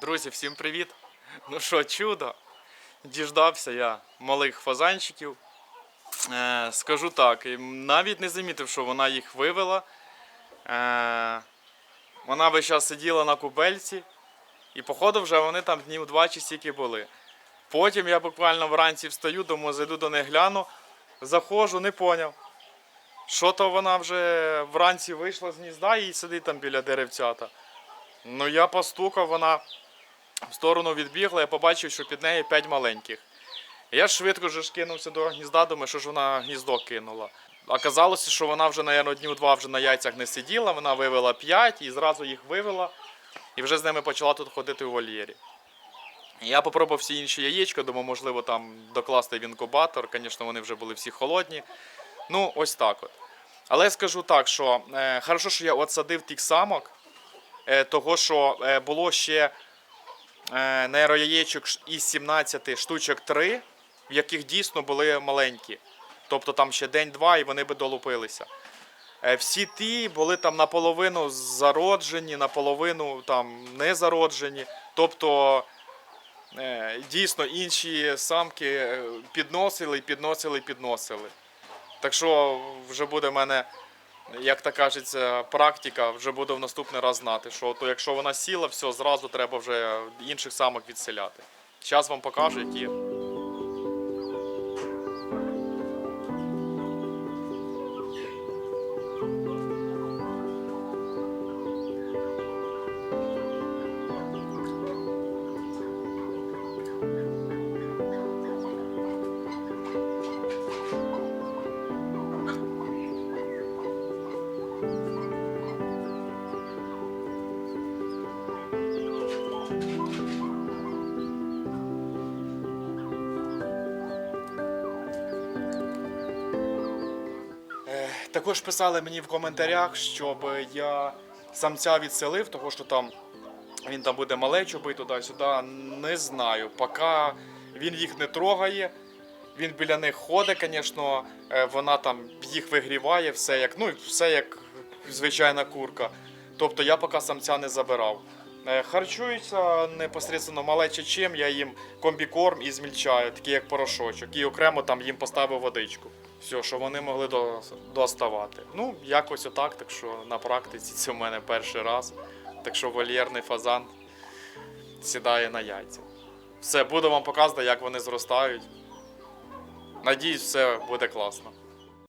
Друзі, всім привіт! Ну що, чудо? Діждався я малих фазанчиків. Е, скажу так, навіть не замітив, що вона їх вивела. Е, вона весь час сиділа на кубельці, і, походу, вже вони там днів два чи стільки були. Потім я буквально вранці встаю, думаю, зайду до них гляну, заходжу, не поняв. Що то вона вже вранці вийшла з гнізда і сидить там біля деревцята. Ну я постукав, вона в сторону відбігла, я побачив, що під нею п'ять маленьких. Я швидко ж кинувся до гнізда, думаю, що ж вона гніздо кинула. Оказалося, що вона вже, мабуть, днів два вже на яйцях не сиділа, вона вивела п'ять і зразу їх вивела, і вже з ними почала тут ходити у вольєрі. Я попробував всі інші яєчка, думаю, можливо, там докласти в інкубатор. Звісно, вони вже були всі холодні. Ну, ось так от. Але я скажу так, що е, хорошо, що я от садив тих самок, е, того, що е, було ще нейрояєчок ш- із 17 штучок 3, в яких дійсно були маленькі. Тобто там ще день-два і вони би долупилися. Е, Всі ті були там наполовину зароджені, наполовину там не зароджені. Тобто е, дійсно інші самки е, підносили, підносили, підносили. Так що вже буде в мене, як то кажеться, практика, вже буду в наступний раз знати, що то якщо вона сіла, все, зразу треба вже інших самок відселяти. Час вам покаже, які. Також писали мені в коментарях, щоб я самця відселив, тому що там він там буде малечу бити туди-сюди. Не знаю. Поки він їх не трогає. Він біля них ходить, звісно, е, вона там їх вигріває, все як, ну, все як звичайна курка. Тобто я поки самця не забирав. Е, Харчуються непосередньо малече чим, я їм комбікорм і змільчаю, такий як порошочок. І окремо там їм поставив водичку. Все, що вони могли до, доставати. Ну, якось отак, так що на практиці це в мене перший раз. Так що вольєрний фазан сідає на яйця. Все, буду вам показувати, як вони зростають. Надіюсь, все буде класно.